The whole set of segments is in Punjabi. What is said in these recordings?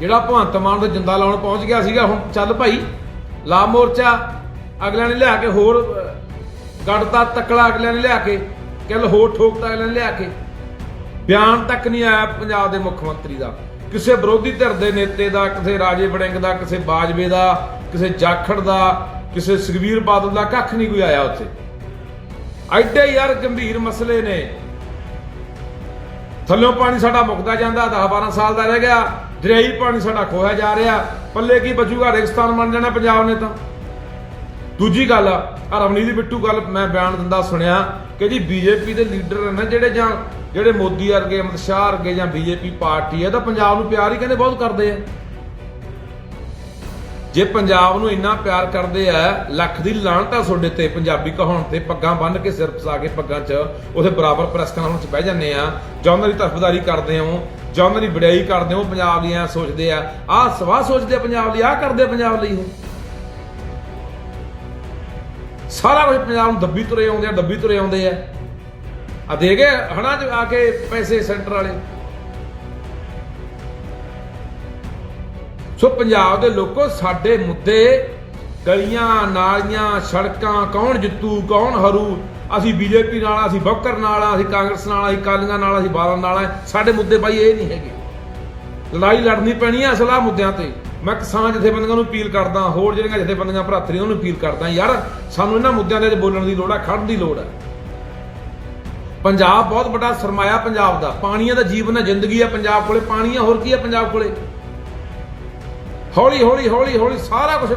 ਜਿਹੜਾ ਭਗਵੰਤ ਮਾਨ ਦੇ ਜਿੰਦਾ ਲਾਉਣ ਪਹੁੰਚ ਗਿਆ ਸੀਗਾ, ਹੁਣ ਚੱਲ ਭਾਈ, ਲਾ ਮੋਰਚਾ, ਅਗਲਿਆਂ ਨੇ ਲਿਆ ਕੇ ਹੋਰ ਗੜਤਾ ਤਕੜਾ ਅਗਲਿਆਂ ਨੇ ਲਿਆ ਕੇ ਕਿਲ ਹੋਰ ਠੋਕਤਾ ਅਗਲਿਆਂ ਨੇ ਲਿਆ ਕੇ। ਬਿਆਨ ਤੱਕ ਨਹੀਂ ਆਇਆ ਪੰਜਾਬ ਦੇ ਮੁੱਖ ਮੰਤਰੀ ਦਾ। ਕਿਸੇ ਵਿਰੋਧੀ ਧਿਰ ਦੇ ਨੇਤੇ ਦਾ, ਕਿਸੇ ਰਾਜੇ ਵੜਿੰਗ ਦਾ, ਕਿਸੇ ਬਾਜਵੇ ਦਾ, ਕਿਸੇ ਜਾਖੜ ਦਾ, ਕਿਸੇ ਸੁਖਬੀਰ ਬਾਦਲ ਦਾ ਕੱਖ ਨਹੀਂ ਕੋਈ ਆਇਆ ਉੱਥੇ। ਐਡੇ ਯਾਰ ਗੰਭੀਰ ਮਸਲੇ ਨੇ। ਥੱਲੋਂ ਪਾਣੀ ਸਾਡਾ ਮੁੱਕਦਾ ਜਾਂਦਾ 10 12 ਸਾਲ ਦਾ ਰਹਿ ਗਿਆ। ਦਰਿਆਈ ਪਾਣੀ ਸਾਡਾ ਖੋਇਆ ਜਾ ਰਿਹਾ, ਪੱਲੇ ਕੀ ਬਚੂਗਾ? ਰੇਗਿਸਤਾਨ ਬਣ ਜਾਣਾ ਪੰਜਾਬ ਨੇ ਤਾਂ। ਦੂਜੀ ਗੱਲ ਆ ਰਵਨੀਤ ਬਿੱਟੂ ਗੱਲ ਮੈਂ ਬਿਆਨ ਦਿੰਦਾ ਸੁਣਿਆ ਕਿ ਜੀ ਬੀਜੇਪੀ ਦੇ ਲੀਡਰ ਨੇ ਜਿਹੜੇ ਜਾਂ ਜਿਹੜੇ ਮੋਦੀ ਵਰਗੇ, ਅਮਿਤ ਸ਼ਾਹ ਵਰਗੇ ਜਾਂ ਬੀਜੇਪੀ ਪਾਰਟੀ ਹੈ ਤਾਂ ਪੰਜਾਬ ਨੂੰ ਪਿਆਰ ਹੀ ਕਹਿੰਦੇ ਬਹੁਤ ਕਰਦੇ ਆ। ਜੇ ਪੰਜਾਬ ਨੂੰ ਇੰਨਾ ਪਿਆਰ ਕਰਦੇ ਆ, ਲੱਖ ਦੀ ਲਾਹਨਤ ਆ ਤੁਹਾਡੇ ਤੇ, ਪੰਜਾਬੀ ਕਹਾਉਣ ਤੇ, ਪੱਗਾਂ ਬੰਨ੍ਹ ਕੇ ਸਿਰ ਫਸਾ ਕੇ ਪੱਗਾਂ 'ਚ, ਉਹਦੇ ਬਰਾਬਰ ਪ੍ਰੈਸ ਕਾਨਫਰੰਸ 'ਚ ਬਹਿ ਜਾਂਦੇ ਆ, ਜਾਂ ਉਹਨਾਂ ਦੀ ਤਰਫਦਾਰੀ ਕਰਦੇ ਹੋ ਜਾਂ ਉਹਨਾਂ ਦੀ ਵਡਿਆਈ ਕਰਦੇ ਹੋ, ਪੰਜਾਬ ਲਈ ਐ ਸੋਚਦੇ ਆ। ਆਹ ਸਵਾਹ ਸੋਚਦੇ ਪੰਜਾਬ ਲਈ, ਆਹ ਕਰਦੇ ਪੰਜਾਬ ਲਈ ਉਹ ਸਾਰਾ ਕੁਝ ਪੰਜਾਬ ਨੂੰ ਦੱਬੀ ਤੁਰੇ ਆਉਂਦੇ ਆ, ਦੱਬੀ ਤੁਰੇ ਆਉਂਦੇ ਆ। ਆ ਦੇ ਗਏ ਹਣਾ ਚ ਆ ਕੇ ਪੈਸੇ ਸੈਂਟਰ ਵਾਲੇ। ਸੋ ਪੰਜਾਬ ਦੇ ਲੋਕੋ, ਸਾਡੇ ਮੁੱਦੇ ਗਲੀਆਂ ਨਾਲੀਆਂ ਸੜਕਾਂ ਕੌਣ ਜਿੱਤੂ ਕੌਣ हरू ਅਸੀਂ ਬੀਜੇਪੀ ਨਾਲ ਅਸੀਂ ਬੌਕਰ ਨਾਲ ਆ, ਅਸੀਂ ਕਾਂਗਰਸ ਨਾਲ ਅਸੀਂ ਕਾਲੀਆਂ ਨਾਲ ਅਸੀਂ ਬਾਦਲ ਨਾਲ ਆ। ਸਾਡੇ ਮੁੱਦੇ ਬਾਈ ਇਹ ਨਹੀਂ ਹੈਗੇ। ਲੜਾਈ ਲੜਨੀ ਪੈਣੀ ਹੈ ਅਸਲਾ ਮੁੱਦਿਆਂ ਤੇ। ਮੈਂ ਕਿਸਾਨ ਜਥੇਬੰਦੀਆਂ ਨੂੰ ਅਪੀਲ ਕਰਦਾ ਹੋਰ ਜਿਹੜੀਆਂ ਜਥੇਬੰਦੀਆਂ ਭਰਾਤਰੀ ਉਹਨਾਂ ਨੂੰ ਅਪੀਲ ਕਰਦਾ ਯਾਰ ਸਾਨੂੰ ਇਹਨਾਂ ਮੁੱਦਿਆਂ ਦੇ ਬੋਲਣ ਦੀ ਲੋੜ ਹੈ ਖੜਨ ਦੀ ਲੋੜ ਹੈ ਪੰਜਾਬ ਬਹੁਤ ਵੱਡਾ ਸਰਮਾਇਆ ਪੰਜਾਬ ਦਾ। ਪਾਣੀਆਂ ਦਾ ਜੀਵਨ ਹੈ ਜ਼ਿੰਦਗੀ ਹੈ ਪੰਜਾਬ ਕੋਲੇ। ਪਾਣੀ ਆ ਹੋਰ ਕੀ ਹੈ ਪੰਜਾਬ ਕੋਲੇ? ਹੌਲੀ ਹੌਲੀ ਹੌਲੀ ਹੌਲੀ ਸਾਰਾ ਕੁਝ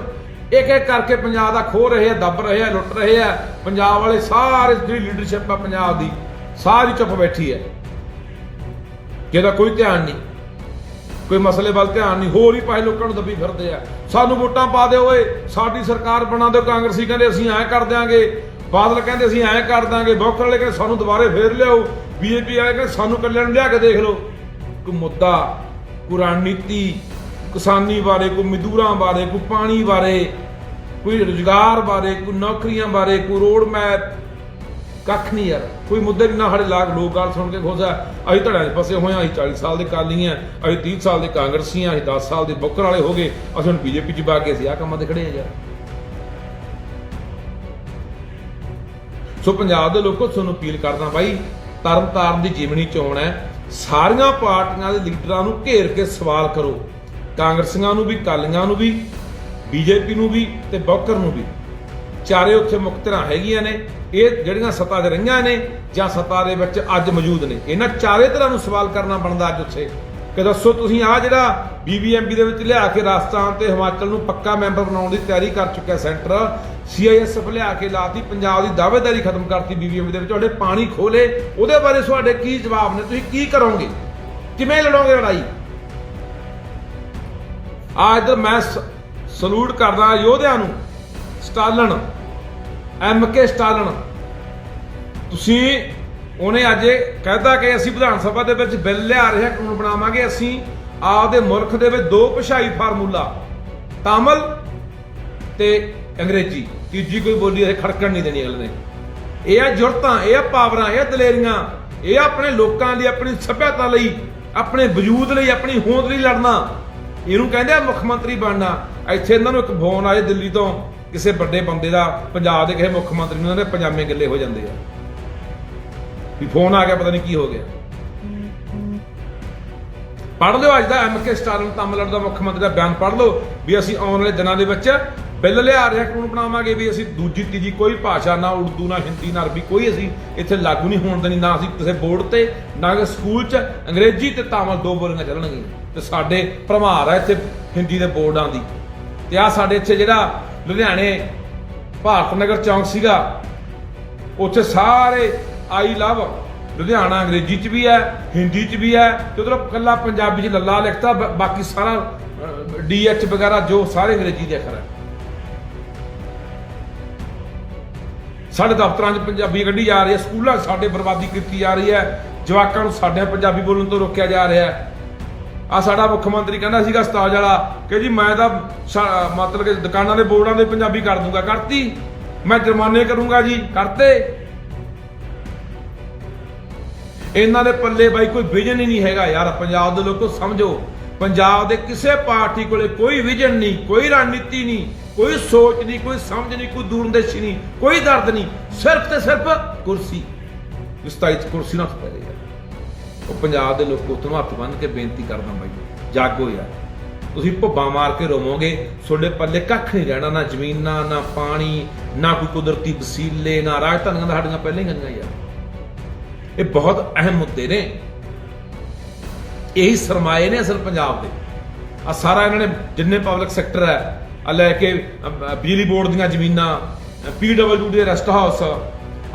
ਇੱਕ ਇੱਕ ਕਰਕੇ ਪੰਜਾਬ ਦਾ ਖੋ ਰਹੇ ਆ, ਦੱਬ ਰਹੇ ਆ, ਲੁੱਟ ਰਹੇ ਆ। ਪੰਜਾਬ ਵਾਲੇ ਸਾਰੇ ਜਿਹੜੀ ਲੀਡਰਸ਼ਿਪ ਆ ਪੰਜਾਬ ਦੀ, ਸਾਰੀ ਚੁੱਪ ਬੈਠੀ ਹੈ। ਜਿਹਦਾ ਕੋਈ ਧਿਆਨ ਨਹੀਂ, ਕੋਈ ਮਸਲੇ ਵੱਲ ਧਿਆਨ ਨਹੀਂ, ਹੋਰ ਹੀ ਪਾਏ ਲੋਕਾਂ ਨੂੰ ਦੱਬੀ ਫਿਰਦੇ ਆ। ਸਾਨੂੰ ਵੋਟਾਂ ਪਾ ਦਿਓ ਓਏ, ਸਾਡੀ ਸਰਕਾਰ ਬਣਾ ਦਿਓ, ਕਾਂਗਰਸੀ ਕਹਿੰਦੇ ਅਸੀਂ ਐਂ ਕਰ ਦਿਆਂਗੇ, ਬਾਦਲ ਕਹਿੰਦੇ ਅਸੀਂ ਐਂ ਕਰ ਦਾਂਗੇ ਬੌਕਰ ਵਾਲੇ ਕਹਿੰਦੇ ਸਾਨੂੰ ਦੁਬਾਰੇ ਫੇਰ ਲਿਆਓ, ਬੀਜੇਪੀ ਵਾਲੇ ਕਹਿੰਦੇ ਸਾਨੂੰ ਕੱਲਿਆਂ ਨੂੰ ਲਿਆ ਕੇ ਦੇਖ ਲਓ। ਕੋਈ ਮੁੱਦਾ, ਕੋਈ ਰਣਨੀਤੀ ਕਿਸਾਨੀ ਬਾਰੇ, ਕੋਈ ਮਜ਼ਦੂਰਾਂ ਬਾਰੇ, ਕੋਈ ਪਾਣੀ ਬਾਰੇ, ਕੋਈ ਰੁਜ਼ਗਾਰ ਬਾਰੇ, ਕੋਈ ਨੌਕਰੀਆਂ ਬਾਰੇ, ਕੋਈ ਰੋਡ ਮੈਪ, ਕੱਖ ਨਹੀਂ ਯਾਰ। ਕੋਈ ਮੁੱਦੇ ਨਹੀਂ ਨਾ ਸਾਡੇ ਲਾਗ। ਲੋਕ ਗੱਲ ਸੁਣ ਕੇ ਖੁਸ਼ ਆ। ਅਸੀਂ ਧੜਿਆਂ 'ਚ ਫਸੇ ਹੋਏ ਆ, ਅਸੀਂ 40 ਸਾਲ ਦੇ ਕਾਲੀ ਆ ਅਸੀਂ 30 ਸਾਲ ਦੇ ਕਾਂਗਰਸੀ ਆ, ਅਸੀਂ 10 ਸਾਲ ਦੇ ਬੁੱਕਰ ਵਾਲੇ ਹੋ ਗਏ। ਅਸੀਂ ਹੁਣ ਬੀਜੇਪੀ 'ਚ ਪਾ ਕੇ ਅਸੀਂ ਆ ਕੰਮਾਂ ਤੇ ਖੜੇ ਆ ਯਾਰ। ਸੋ ਪੰਜਾਬ ਦੇ ਲੋਕੋ, ਤੁਹਾਨੂੰ ਅਪੀਲ ਕਰਦਾ ਬਾਈ ਤਰਨ ਤਾਰਨ ਦੀ ਜੀਵਨੀ ਚੋਣ ਹੈ। ਸਾਰੀਆਂ ਪਾਰਟੀਆਂ ਦੇ ਲੀਡਰਾਂ ਨੂੰ ਘੇਰ ਕੇ ਸਵਾਲ ਕਰੋ। ਕਾਂਗਰਸੀਆਂ ਨੂੰ ਵੀ ਕਾਲੀਆਂ ਨੂੰ ਵੀ, ਬੀਜੇਪੀ ਨੂੰ ਵੀ ਤੇ ਬੌਕਰ ਨੂੰ ਵੀ। ਚਾਰੇ ਉੱਥੇ ਮੁੱਖ ਧਿਰਾਂ ਹੈਗੀਆਂ ਨੇ। ਇਹ ਜਿਹੜੀਆਂ ਸੱਤਾ 'ਚ ਰਹੀਆਂ ਨੇ ਜਾਂ ਸੱਤਾ ਦੇ ਵਿੱਚ ਅੱਜ ਮੌਜੂਦ ਨੇ। ਇਹਨਾਂ ਚਾਰੇ ਤਰ੍ਹਾਂ ਨੂੰ ਸਵਾਲ ਕਰਨਾ ਬਣਦਾ ਅੱਜ ਉੱਥੇ। ਕਿ ਦੱਸੋ ਤੁਸੀਂ ਆ ਜਿਹੜਾ ਬੀਬੀਐਮਬੀ ਦੇ ਵਿੱਚ ਲਿਆ ਕੇ ਰਾਜਸਥਾਨ ਤੇ ਹਿਮਾਚਲ ਨੂੰ ਪੱਕਾ ਮੈਂਬਰ ਬਣਾਉਣ ਦੀ ਤਿਆਰੀ ਕਰ ਚੁੱਕਿਆ ਸੈਂਟਰ ਸੀਆਈਐਸਐਫ ਲਿਆ ਕੇ ਲਾਤੀ, ਪੰਜਾਬ ਦੀ ਦਾਅਵੇਦਾਰੀ ਖਤਮ ਕਰਤੀ ਬੀਬੀਐਮਬੀ ਦੇ ਵਿੱਚ। ਤੁਹਾਡੇ ਪਾਣੀ ਖੋਲੇ। ਉਹਦੇ ਬਾਰੇ ਤੁਹਾਡੇ ਕੀ ਜਵਾਬ ਨੇ? ਤੁਸੀਂ ਕੀ ਕਰੋਗੇ? ਕਿਵੇਂ ਲੜੋਗੇ ਲੜਾਈ? ਆ ਇਧਰ ਮੈਂ ਸ- ਸਲੂਟ ਕਰਦਾ ਯੋਧਿਆਂ ਨੂੰ, ਸਟਾਲਨ ਐਮ ਕੇ ਸਟਾਲਨ। ਤੁਸੀਂ ਉਹਨੇ ਅੱਜ ਇਹ ਕਹਿਤਾ ਕਿ ਅਸੀਂ ਵਿਧਾਨ ਸਭਾ ਦੇ ਵਿੱਚ ਬਿੱਲ ਲਿਆ ਰਹੇ, ਕਾਨੂੰਨ ਬਣਾਵਾਂਗੇ, ਅਸੀਂ ਆਪਦੇ ਮੁਲਕ ਦੇ ਵਿੱਚ ਦੋ ਭਾਸ਼ਾਈ ਫਾਰਮੂਲਾ, ਤਾਮਿਲ ਤੇ ਅੰਗਰੇਜ਼ੀ। ਤੀਜੀ ਕੋਈ ਬੋਲੀ ਇਹ ਖੜਕਣ ਨਹੀਂ ਦੇਣੀ ਅਗਲੇ ਨੇ। ਇਹ ਆ ਜੁਰਤਾਂ, ਇਹ ਆ ਪਾਵਰਾਂ, ਇਹ ਦਲੇਰੀਆਂ, ਇਹ ਆਪਣੇ ਲੋਕਾਂ ਲਈ, ਆਪਣੀ ਸਭਿਅਤਾ ਲਈ, ਆਪਣੇ ਵਜੂਦ ਲਈ, ਆਪਣੀ ਹੋਂਦ ਲਈ ਲੜਨਾ। ਇਹਨੂੰ ਕਹਿੰਦੇ ਆ ਮੁੱਖ ਮੰਤਰੀ ਬਣਨਾ। ਇੱਥੇ ਇਹਨਾਂ ਨੂੰ ਇੱਕ ਫੋਨ ਆਏ ਦਿੱਲੀ ਤੋਂ, ਕਿਸੇ ਵੱਡੇ ਬੰਦੇ ਦਾ, ਪੰਜਾਬ ਦੇ ਕਿਸੇ ਮੁੱਖ ਮੰਤਰੀ ਨੂੰ, ਉਹਨਾਂ ਦੇ ਪੰਜਾਮੇ ਗਿੱਲੇ ਹੋ ਜਾਂਦੇ ਆ। ਵੀ ਫੋਨ ਆ ਗਿਆ, ਪਤਾ ਨਹੀਂ ਕੀ ਹੋ ਗਿਆ। ਪੜ੍ਹ ਲਿਓ ਅੱਜ ਦਾ ਐਮ ਕੇ ਸਟਾਲਿਨ ਤਾਮਿਲਨਾਡੂ ਦਾ ਮੁੱਖ ਮੰਤਰੀ ਦਾ ਬਿਆਨ ਪੜ੍ਹ ਲਓ, ਵੀ ਅਸੀਂ ਆਉਣ ਵਾਲੇ ਦਿਨਾਂ ਦੇ ਵਿੱਚ ਬਿੱਲ ਲਿਆ ਰਿਹਾ, ਕਾਨੂੰਨ ਬਣਾਵਾਂਗੇ ਵੀ ਅਸੀਂ ਦੂਜੀ, ਤੀਜੀ ਕੋਈ ਭਾਸ਼ਾ ਨਾ ਉਰਦੂ, ਨਾ ਹਿੰਦੀ, ਨਾ ਅਰਬੀ, ਕੋਈ ਅਸੀਂ ਇੱਥੇ ਲਾਗੂ ਨਹੀਂ ਹੋਣ ਦੇਣੀ, ਨਾ ਅਸੀਂ ਕਿਸੇ ਬੋਰਡ ਤੇ, ਨਾ ਕਿ ਸਕੂਲ 'ਚ ਅੰਗਰੇਜ਼ੀ ਤੇ ਤਾਮਿਲ ਦੋ ਬੋਲੀਆਂ ਚੱਲਣਗੀਆਂ। ਤੇ ਸਾਡੇ ਭਰਮਾਰ ਆ ਇੱਥੇ ਹਿੰਦੀ ਦੇ ਬੋਰਡਾਂ ਦੀ। ਤੇ ਆ ਸਾਡੇ ਇੱਥੇ ਜਿਹੜਾ ਲੁਧਿਆਣੇ ਭਾਰਤ ਨਗਰ ਚੌਂਕ ਸੀਗਾ, ਉੱਥੇ ਸਾਰੇ ਆਈ ਲਵ ਲੁਧਿਆਣਾ ਅੰਗਰੇਜ਼ੀ ਚ ਵੀ ਹੈ, ਹਿੰਦੀ ਚ ਵੀ ਹੈ, ਤੇ ਉਧਰ ਕੱਲਾ ਪੰਜਾਬੀ ਚ ਲੱਲਾ ਲਿਖਤਾ ਬਾਕੀ ਸਾਰਾ ਡੀਐਚ ਵਗੈਰਾ ਜੋ ਸਾਰੇ ਅੰਗਰੇਜ਼ੀ ਦੇ ਅੱਖਰ ਹੈ। ਸਾਡੇ ਦਫ਼ਤਰਾਂ 'ਚ ਪੰਜਾਬੀ ਕੱਢੀ ਜਾ ਰਹੀ ਹੈ, ਸਕੂਲਾਂ 'ਚ ਸਾਡੇ ਬਰਬਾਦੀ ਕੀਤੀ ਜਾ ਰਹੀ ਹੈ, ਜਵਾਕਾਂ ਨੂੰ ਸਾਡੇ ਪੰਜਾਬੀ ਬੋਲਣ ਤੋਂ ਰੋਕਿਆ ਜਾ ਰਿਹਾ ਹੈ। ਆ ਸਾਡਾ ਮੁੱਖ ਮੰਤਰੀ ਕਹਿੰਦਾ ਸੀਗਾ ਸਤਾਜ ਵਾਲਾ ਕਿ ਜੀ ਮੈਂ ਤਾਂ ਮਤਲਬ ਕਿ ਦੁਕਾਨਾਂ ਦੇ ਬੋਰਡਾਂ ਦੇ ਪੰਜਾਬੀ ਕਰ ਦੂੰਗਾ। ਕਰਤੀ। ਮੈਂ ਜੁਰਮਾਨੇ ਕਰੂੰਗਾ ਜੀ। ਕਰਤੇ। ਇਹਨਾਂ ਦੇ ਪੱਲੇ ਬਾਈ ਕੋਈ ਵਿਜ਼ਨ ਹੀ ਨਹੀਂ ਹੈਗਾ ਯਾਰ। ਪੰਜਾਬ ਦੇ ਲੋਕੋ ਸਮਝੋ। ਪੰਜਾਬ ਦੇ ਕਿਸੇ ਪਾਰਟੀ ਕੋਲੇ ਕੋਈ ਵਿਜ਼ਨ ਨਹੀਂ, ਕੋਈ ਰਣਨੀਤੀ ਨਹੀਂ। ਕੋਈ ਸੋਚ ਨਹੀਂ, ਕੋਈ ਸਮਝ ਨਹੀਂ, ਕੋਈ ਦੂਰਦਰਸ਼ੀ ਨਹੀਂ, ਕੋਈ ਦਰਦ ਨਹੀਂ। ਸਿਰਫ ਤੇ ਸਿਰਫ ਕੁਰਸੀ। ਵਿਸਤਾਈ ਚ ਕੁਰਸੀ ਨਾਲ ਪੈ ਰਹੀ ਹੈ ਉਹ ਪੰਜਾਬ ਦੇ ਲੋਕ ਉਸ ਨੂੰ ਹੱਥ ਬੰਨ੍ਹ ਕੇ ਬੇਨਤੀ ਕਰਦਾ ਬਾਈ ਜਾਗੋ ਯਾਰ। ਤੁਸੀਂ ਭੁੱਬਾ ਮਾਰ ਕੇ ਰੋਵੋਗੇ, ਤੁਹਾਡੇ ਪੱਲੇ ਕੱਖ ਨਹੀਂ ਰਹਿਣਾ, ਨਾ ਜ਼ਮੀਨਾਂ, ਨਾ ਪਾਣੀ, ਨਾ ਕੋਈ ਕੁਦਰਤੀ ਵਸੀਲੇ, ਨਾ ਰਾਜਧਾਨੀਆਂ ਦਾ ਸਾਡੀਆਂ ਪਹਿਲਾਂ ਹੀ ਗਈਆਂ ਯਾਰ। ਇਹ ਬਹੁਤ ਅਹਿਮ ਮੁੱਦੇ ਨੇ। ਇਹੀ ਸਰਮਾਏ ਨੇ ਅਸਲ ਪੰਜਾਬ ਦੇ। ਆ ਸਾਰਾ ਇਹਨਾਂ ਨੇ, ਜਿੰਨੇ ਪਬਲਿਕ ਸੈਕਟਰ ਹੈ ਲੈ ਕੇ ਬਿਜਲੀ ਬੋਰਡ ਦੀਆਂ ਜ਼ਮੀਨਾਂ ਪੀਡਬਲਯੂ ਦੇ ਰੈਸਟ ਹਾਊਸ,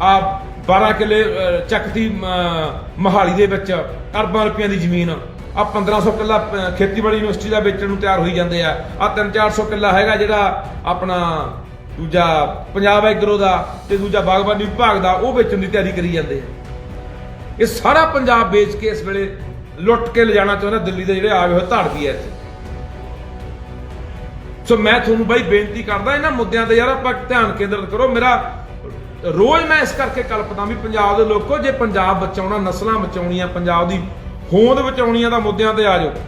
ਆ 12 ਕਿੱਲੇ ਚੱਕਤੀ ਚੱਕ ਮੋਹਾਲੀ ਦੇ ਵਿੱਚ ਅਰਬਾਂ ਰੁਪਈਆਂ ਦੀ ਜ਼ਮੀਨ। ਆ 1500 ਕਿੱਲਾ ਖੇਤੀਬਾੜੀ ਯੂਨੀਵਰਸਿਟੀ ਦਾ ਵੇਚਣ ਨੂੰ ਤਿਆਰ ਹੋਈ ਜਾਂਦੇ ਆ। ਆ 3-400 ਕਿੱਲਾ ਹੈਗਾ ਜਿਹੜਾ ਆਪਣਾ ਦੂਜਾ ਪੰਜਾਬ ਐਗਰੋ ਦਾ ਤੇ ਦੂਜਾ ਬਾਗਬਾਨੀ ਵਿਭਾਗ ਦਾ, ਉਹ ਵੇਚਣ ਦੀ ਤਿਆਰੀ ਕਰੀ ਜਾਂਦੇ ਆ। ਇਹ ਸਾਰਾ ਪੰਜਾਬ ਵੇਚ ਕੇ ਇਸ ਵੇਲੇ ਲੁੱਟ ਕੇ ਲਿਜਾਣਾ ਚਾਹੁੰਦਾ, ਦਿੱਲੀ ਦੇ ਜਿਹੜੇ ਆਏ ਹੋਏ ਧੜ ਵੀ ਐ ਇੱਥੇ। ਸੋ ਮੈਂ ਤੁਹਾਨੂੰ ਬਾਈ ਬੇਨਤੀ ਕਰਦਾ, ਇਹਨਾਂ ਮੁੱਦਿਆਂ ਤੇ ਯਾਰ ਆਪਾਂ ਧਿਆਨ ਕੇਂਦਰਿਤ ਕਰੋ। ਮੇਰਾ ਰੋਜ਼ ਮੈਂ ਇਸ ਕਰਕੇ ਕਲਪਦਾ ਵੀ ਪੰਜਾਬ ਦੇ ਲੋਕੋ, ਜੇ ਪੰਜਾਬ ਬਚਾਉਣਾ, ਨਸਲਾਂ ਬਚਾਉਣੀਆਂ, ਪੰਜਾਬ ਦੀ ਹੋਂਦ ਬਚਾਉਣੀਆਂ ਦਾ ਮੁੱਦਿਆਂ ਤੇ ਆ ਜਾਓ।